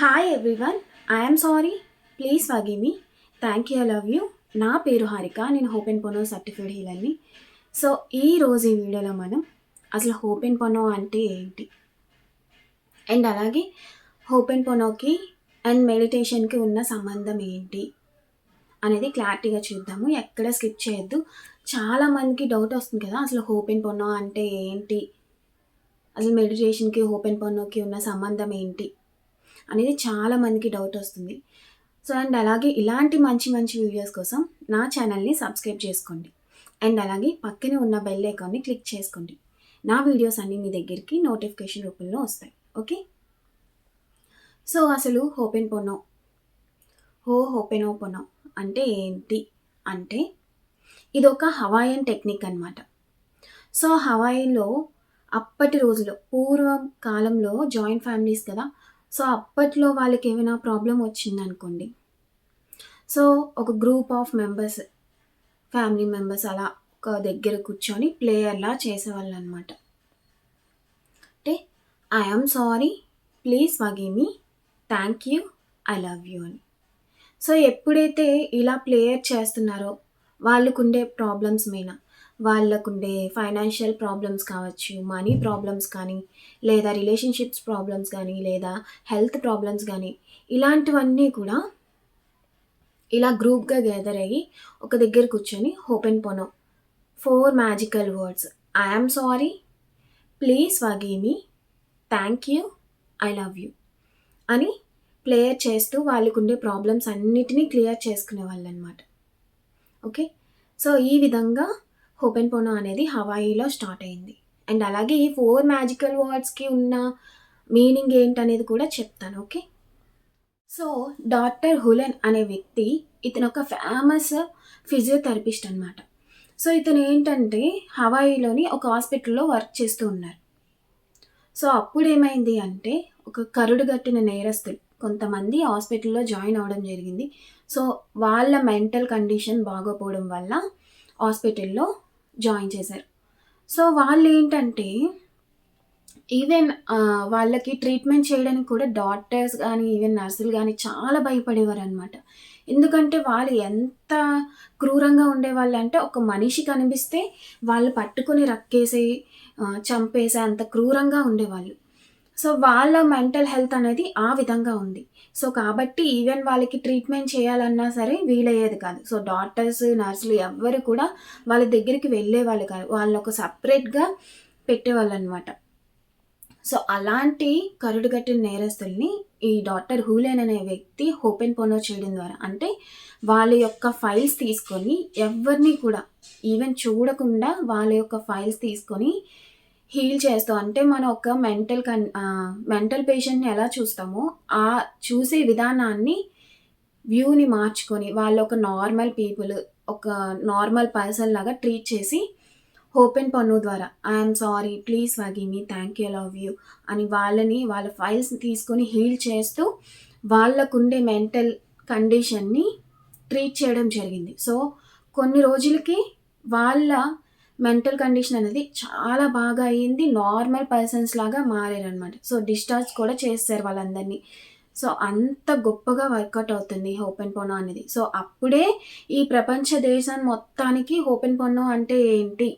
Hi everyone I'm sorry please forgive me thank you I love you నా పేరు హారిక నేను ho'oponopono certified హీలర్ని so ఈ రోజు ఈ వీడియోలో మనం అసలు హోప్ అండ్ పొనో అంటే ఏంటి? అండ్ అలాగే హోప్ అండ్ పొనోకి అండ్ మెడిటేషన్కి ఉన్న సంబంధం ఏంటి? అనేది క్లారిటీగా చూద్దాము. ఎక్కడ స్కిప్ చేయొద్దు. చాలామందికి డౌట్ వస్తుంది కదా అసలు హోప్ అండ్ పొనో అంటే ఏంటి? అసలు మెడిటేషన్కి హోప్ అండ్ పొనోకి ఉన్న సంబంధం ఏంటి? అనేది చాలా మందికి డౌట్ వస్తుంది. సో అండ్ అలాగే ఇలాంటి మంచి మంచి వీడియోస్ కోసం నా ఛానల్ని సబ్స్క్రైబ్ చేసుకోండి. అండ్ అలాగే పక్కనే ఉన్న బెల్ ఐకాన్ని క్లిక్ చేసుకోండి. నా వీడియోస్ అన్నీ మీ దగ్గరికి నోటిఫికేషన్ రూపంలో వస్తాయి. ఓకే సో అసలు హోపెన్ పొనో హో హోపెనో పొనో అంటే ఏంటి? అంటే ఇది ఒక హవాయన్ టెక్నిక్ అన్నమాట. సో హవాయిలో అప్పటి రోజుల్లో పూర్వం కాలంలో జాయింట్ ఫ్యామిలీస్ కదా సో అప్పట్లో వాళ్ళకి ఏమైనా ప్రాబ్లం వచ్చిందనుకోండి. సో ఒక group of members family members అలా ఒక దగ్గర కూర్చొని ప్లేయర్లా చేసేవాళ్ళు అనమాట అంటే I'm sorry please వగివ్ thank you I love you అని. సో ఎప్పుడైతే ఇలా ప్లేయర్ చేస్తున్నారో వాళ్ళకుండే ప్రాబ్లమ్స్ మీద వాళ్ళకుండే ఫైనాన్షియల్ ప్రాబ్లమ్స్ కావచ్చు మనీ ప్రాబ్లమ్స్ కానీ లేదా రిలేషన్షిప్స్ ప్రాబ్లమ్స్ కానీ లేదా హెల్త్ ప్రాబ్లమ్స్ కానీ ఇలాంటివన్నీ కూడా ఇలా గ్రూప్గా గ్యాదర్ అయ్యి ఒక దగ్గర కూర్చొని ho'oponopono. Four magical words I'm sorry please వగివ్ me thank you I love you అని ప్లేయర్ చేస్తూ వాళ్ళకుండే ప్రాబ్లమ్స్ అన్నిటినీ క్లియర్ చేసుకునే వాళ్ళు అనమాట ఓకే సో ఈ విధంగా హోపెన్ పోనో అనేది హవాయిలో స్టార్ట్ అయింది. అండ్ అలాగే ఈ ఫోర్ మ్యాజికల్ వర్డ్స్కి ఉన్న మీనింగ్ ఏంటనేది కూడా చెప్తాను ఓకే? సో డాక్టర్ హులెన్ అనే వ్యక్తి ఇతను ఒక ఫేమస్ ఫిజియోథెరపిస్ట్ అనమాట సో ఇతను ఏంటంటే హవాయిలోని ఒక హాస్పిటల్లో వర్క్ చేస్తూ ఉన్నారు. సో అప్పుడు ఏమైంది అంటే ఒక కరుడు గట్టిన నేరస్తులు కొంతమంది హాస్పిటల్లో జాయిన్ అవ్వడం జరిగింది. సో వాళ్ళ మెంటల్ కండిషన్ బాగోపోవడం వల్ల హాస్పిటల్లో జాయిన్ చేశారు. సో వాళ్ళు ఏంటంటే ఈవెన్ వాళ్ళకి ట్రీట్మెంట్ చేయడానికి కూడా డాక్టర్స్ కానీ ఈవెన్ నర్సులు కానీ చాలా భయపడేవారు అనమాట ఎందుకంటే వాళ్ళు ఎంత క్రూరంగా ఉండేవాళ్ళు అంటే ఒక మనిషి కనిపిస్తే వాళ్ళు పట్టుకొని రక్కేసి చంపేసే అంత క్రూరంగా ఉండేవాళ్ళు. సో వాళ్ళ మెంటల్ హెల్త్ అనేది ఆ విధంగా ఉంది. సో కాబట్టి ఈవెన్ వాళ్ళకి ట్రీట్మెంట్ చేయాలన్నా సరే వీలయ్యేది కాదు. సో డాక్టర్స్ నర్సులు ఎవ్వరు కూడా వాళ్ళ దగ్గరికి వెళ్ళేవాళ్ళు కాదు. వాళ్ళు ఒక సపరేట్గా పెట్టేవాళ్ళు అనమాట సో అలాంటి కరుడుగట్టిన నేరస్తుల్ని ఈ డాక్టర్ హూలేన్ అనే వ్యక్తి హోపెన్ పోనో చేయడం ద్వారా అంటే వాళ్ళ యొక్క ఫైల్స్ తీసుకొని ఎవరిని కూడా ఈవెన్ చూడకుండా వాళ్ళ యొక్క ఫైల్స్ తీసుకొని హీల్ చేస్తాం. అంటే మనం ఒక మెంటల్ కన్ మెంటల్ పేషెంట్ని ఎలా చూస్తామో ఆ చూసే విధానాన్ని వ్యూని మార్చుకొని వాళ్ళు ఒక నార్మల్ పీపుల్ ఒక నార్మల్ పర్సన్ లాగా ట్రీట్ చేసి ఓపెన్ పన్ను ద్వారా I'm sorry please వగి me thank you love you అని వాళ్ళని వాళ్ళ ఫైల్స్ తీసుకొని హీల్ చేస్తూ వాళ్ళకుండే మెంటల్ కండిషన్ని ట్రీట్ చేయడం జరిగింది. సో కొన్ని రోజులకి వాళ్ళ మెంటల్ కండిషన్ అనేది చాలా బాగా అయ్యింది. నార్మల్ పర్సన్స్ లాగా మారారనమాట సో డిశ్చార్జ్ కూడా చేస్తారు వాళ్ళందరినీ. సో అంత గొప్పగా వర్కౌట్ అవుతుంది ఓపెన్ పొన్నో అనేది. సో అప్పుడే ఈ ప్రపంచ దేశం మొత్తానికి ఓపెన్ పొన్నో అంటే ఏంటి?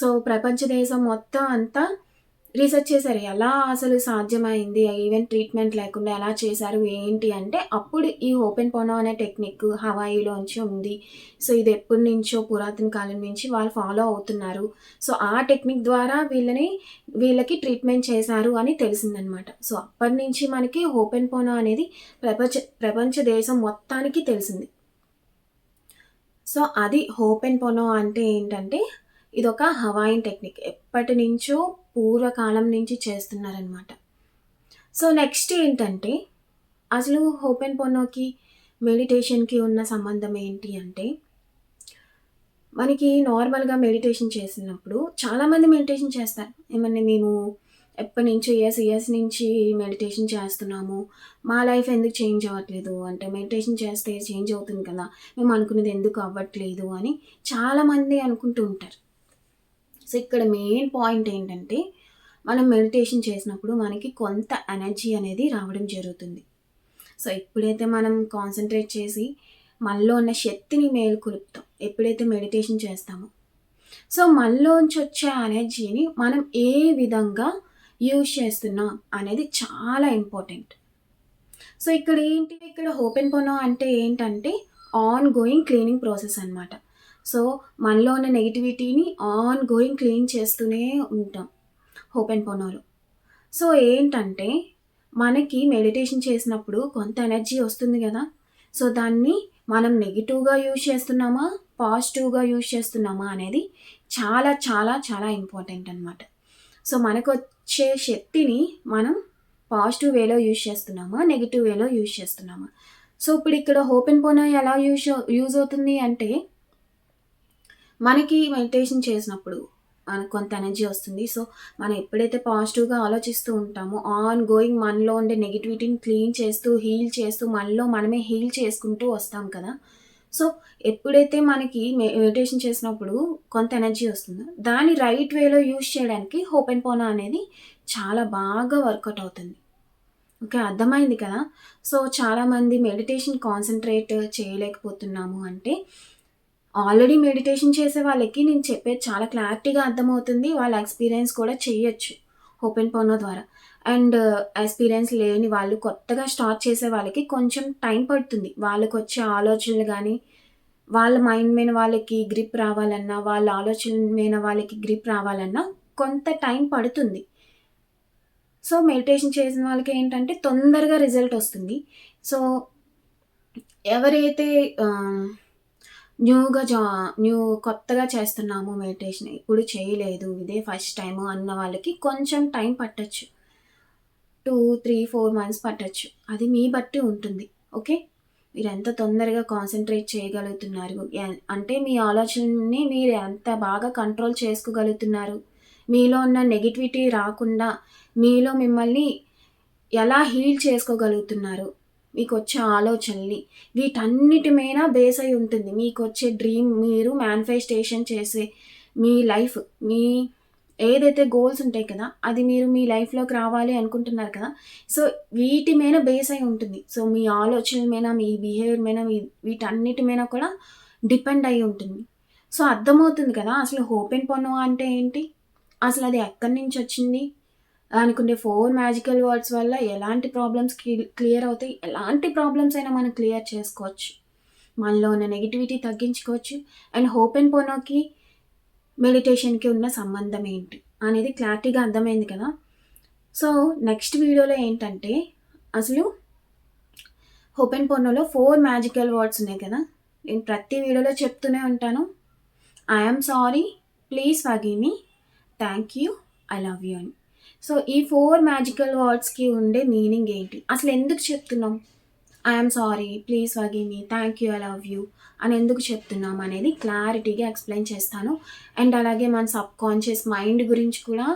సో ప్రపంచ దేశం మొత్తం అంతా రీసెర్చ్ చేశారు ఎలా అసలు సాధ్యమైంది ఈవెన్ ట్రీట్మెంట్ లేకుండా ఎలా చేశారు ఏంటి అంటే అప్పుడు ఈ ఓపెన్ పోనో అనే టెక్నిక్ హవాయిలోంచి ఉంది. సో ఇది ఎప్పటి నుంచో పురాతన కాలం నుంచి వాళ్ళు ఫాలో అవుతున్నారు. సో ఆ టెక్నిక్ ద్వారా వీళ్ళని వీళ్ళకి ట్రీట్మెంట్ చేశారు అని తెలిసిందనమాట. సో అప్పటి నుంచి మనకి ఓపెన్ పోనో అనేది ప్రపంచ ప్రపంచ దేశం మొత్తానికి తెలిసింది. సో అది ఓపెన్ పోనో అంటే ఏంటంటే ఇదొక హవాయిన్ టెక్నిక్. ఎప్పటి నుంచో పూర్వకాలం నుంచి చేస్తున్నారనమాట సో నెక్స్ట్ ఏంటంటే అసలు ఓపెన్ పొన్నోకి మెడిటేషన్కి ఉన్న సంబంధం ఏంటి అంటే మనకి నార్మల్గా మెడిటేషన్ చేసినప్పుడు చాలామంది మెడిటేషన్ చేస్తారు. ఏమన్నా మేము ఎప్పటి నుంచో ఇయర్స్ ఇయర్స్ నుంచి మెడిటేషన్ చేస్తున్నాము. మా లైఫ్ ఎందుకు చేంజ్ అవ్వట్లేదు? అంటే మెడిటేషన్ చేస్తే చేంజ్ అవుతుంది కదా. మేము అనుకునేది ఎందుకు అవ్వట్లేదు అని చాలామంది అనుకుంటూ ఉంటారు. సో ఇక్కడ మెయిన్ పాయింట్ ఏంటంటే మనం మెడిటేషన్ చేసినప్పుడు మనకి కొంత ఎనర్జీ అనేది రావడం జరుగుతుంది. సో ఎప్పుడైతే మనం కాన్సన్ట్రేట్ చేసి మనలో ఉన్న శక్తిని మేలుకొలుపుతాం. ఎప్పుడైతే మెడిటేషన్ చేస్తామో. సో మనలోంచి వచ్చే ఎనర్జీని మనం ఏ విధంగా యూజ్ చేస్తున్నాం అనేది చాలా ఇంపార్టెంట్ సో ఇక్కడ ఏంటి? ఇక్కడ ఓపెన్ పొనో అంటే ఏంటంటే ఆన్ గోయింగ్ క్లీనింగ్ ప్రాసెస్ అనమాట సో మనలో ఉన్న నెగిటివిటీని ఆన్ గోయింగ్ క్లీన్ చేస్తూనే ఉంటాం. ఓపెన్ పోనోలో సో ఏంటంటే మనకి మెడిటేషన్ చేసినప్పుడు కొంత ఎనర్జీ వస్తుంది కదా. సో దాన్ని మనం నెగిటివ్గా యూజ్ చేస్తున్నామా పాజిటివ్గా యూజ్ చేస్తున్నామా అనేది చాలా చాలా చాలా ఇంపార్టెంట్ అనమాట సో మనకు వచ్చే శక్తిని మనం పాజిటివ్ వేలో యూజ్ చేస్తున్నామా నెగిటివ్ వేలో యూజ్ చేస్తున్నామా. సో ఇప్పుడు ఇక్కడ ఓపెన్ పోనో ఎలా యూజ్ యూజ్ అవుతుంది అంటే మనకి మెడిటేషన్ చేసినప్పుడు మనకు కొంత ఎనర్జీ వస్తుంది. సో మనం ఎప్పుడైతే పాజిటివ్గా ఆలోచిస్తూ ఉంటామో ఆన్ గోయింగ్ మనలో ఉండే నెగిటివిటీని క్లీన్ చేస్తూ హీల్ చేస్తూ మనలో మనమే హీల్ చేసుకుంటూ వస్తాం కదా. సో ఎప్పుడైతే మనకి మెడిటేషన్ చేసినప్పుడు కొంత ఎనర్జీ వస్తుందో దాన్ని రైట్ వేలో యూజ్ చేయడానికి ఓపెన్ పోనా అనేది చాలా బాగా వర్కౌట్ అవుతుంది. ఓకే అర్థమైంది కదా? సో చాలామంది మెడిటేషన్ కాన్సన్ట్రేట్ చేయలేకపోతున్నాము అంటే ఆల్రెడీ మెడిటేషన్ చేసే వాళ్ళకి నేను చెప్పేది చాలా క్లారిటీగా అర్థమవుతుంది. వాళ్ళ ఎక్స్పీరియన్స్ కూడా చేయొచ్చు ఓపెన్ పోనో ద్వారా. అండ్ uh, ఎక్స్పీరియన్స్ లేని వాళ్ళు కొత్తగా స్టార్ట్ చేసే వాళ్ళకి కొంచెం టైం పడుతుంది. వాళ్ళకి వచ్చే ఆలోచనలు కానీ వాళ్ళ మైండ్ మీద వాళ్ళకి గ్రిప్ రావాలన్నా వాళ్ళ ఆలోచన మీద వాళ్ళకి గ్రిప్ రావాలన్నా కొంత టైం పడుతుంది. సో మెడిటేషన్ చేసిన వాళ్ళకి ఏంటంటే తొందరగా రిజల్ట్ వస్తుంది. సో ఎవరైతే um, న్యూగా జా న్యూ కొత్తగా చేస్తున్నాము మెడిటేషన్. ఇప్పుడు చేయలేదు. ఇదే ఫస్ట్ టైము అన్న వాళ్ళకి కొంచెం టైం పట్టచ్చు. టూ త్రీ ఫోర్ మంత్స్ పట్టచ్చు. అది మీ బట్టి ఉంటుంది. ఓకే? మీరు ఎంత తొందరగా కాన్సన్ట్రేట్ చేయగలుగుతున్నారు? అంటే మీ ఆలోచనని మీరు ఎంత బాగా కంట్రోల్ చేసుకోగలుగుతున్నారు? మీలో ఉన్న నెగిటివిటీ రాకుండా మీలో మిమ్మల్ని ఎలా హీల్ చేసుకోగలుగుతున్నారు? మీకు వచ్చే ఆలోచనల్ని వీటన్నిటి మీద బేస్ అయి ఉంటుంది. మీకు వచ్చే డ్రీమ్ మీరు మేనిఫెస్టేషన్ చేసే మీ లైఫ్ మీ ఏదైతే గోల్స్ ఉంటాయి కదా అది మీరు మీ లైఫ్లోకి రావాలి అనుకుంటున్నారు కదా సో వీటి మీద బేస్ అయి ఉంటుంది. సో మీ ఆలోచనల మీద మీ బిహేవియర్ మీద మీ వీటన్నిటి మీద కూడా డిపెండ్ అయి ఉంటుంది. సో అర్థమవుతుంది కదా అసలు ఓపెన్ పొన్ను అంటే ఏంటి? అసలు అది ఎక్కడి నుంచి వచ్చింది? అనుకుంటే ఫోర్ మ్యాజికల్ వర్డ్స్ వల్ల ఎలాంటి ప్రాబ్లమ్స్ క్లియర్ అవుతాయి? ఎలాంటి ప్రాబ్లమ్స్ అయినా మనం క్లియర్ చేసుకోవచ్చు. మనలో ఉన్న నెగిటివిటీ తగ్గించుకోవచ్చు. అండ్ హోప్ అండ్ పోనోకి మెడిటేషన్కి ఉన్న సంబంధం ఏంటి? అనేది క్లారిటీగా అర్థమైంది కదా? సో నెక్స్ట్ వీడియోలో ఏంటంటే అసలు హోప్ అండ్ పోనోలో ఫోర్ మ్యాజికల్ వర్డ్స్ ఉన్నాయి కదా? నేను ప్రతి వీడియోలో చెప్తూనే ఉంటాను. I'm sorry. Please forgive me. Thank you. I love you అని సో ఈ ఫోర్ మ్యాజికల్ వర్డ్స్కి ఉండే మీనింగ్ ఏంటి? అసలు ఎందుకు చెప్తున్నాం? I'm sorry please వగి me thank you I love you అని ఎందుకు చెప్తున్నాం అనేది క్లారిటీగా ఎక్స్ప్లెయిన్ చేస్తాను. అండ్ అలాగే మన సబ్ కాన్షియస్ మైండ్ గురించి కూడా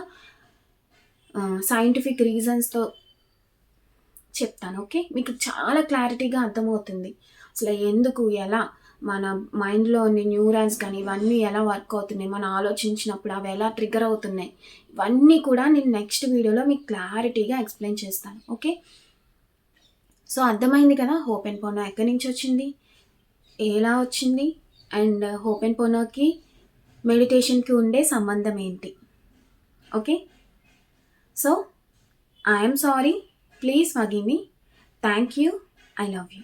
సైంటిఫిక్ రీజన్స్తో చెప్తాను ఓకే? మీకు చాలా క్లారిటీగా అర్థమవుతుంది. అసలు ఎందుకు ఎలా? మన మైండ్లో ఉన్న న్యూరాన్స్ కానీ ఇవన్నీ ఎలా వర్క్ అవుతున్నాయి? మనం ఆలోచించినప్పుడు అవి ఎలా ట్రిగర్ అవుతున్నాయి? ఇవన్నీ కూడా నేను నెక్స్ట్ వీడియోలో మీకు క్లారిటీగా ఎక్స్ప్లెయిన్ చేస్తాను. ఓకే సో అర్థమైంది కదా? హోప్ అండ్ పోనో ఎక్కడి నుంచి వచ్చింది? ఎలా వచ్చింది? అండ్ హోప్ అండ్ పోనోకి మెడిటేషన్కి ఉండే సంబంధం ఏంటి? Okay so I'm sorry please forgive me thank you I love you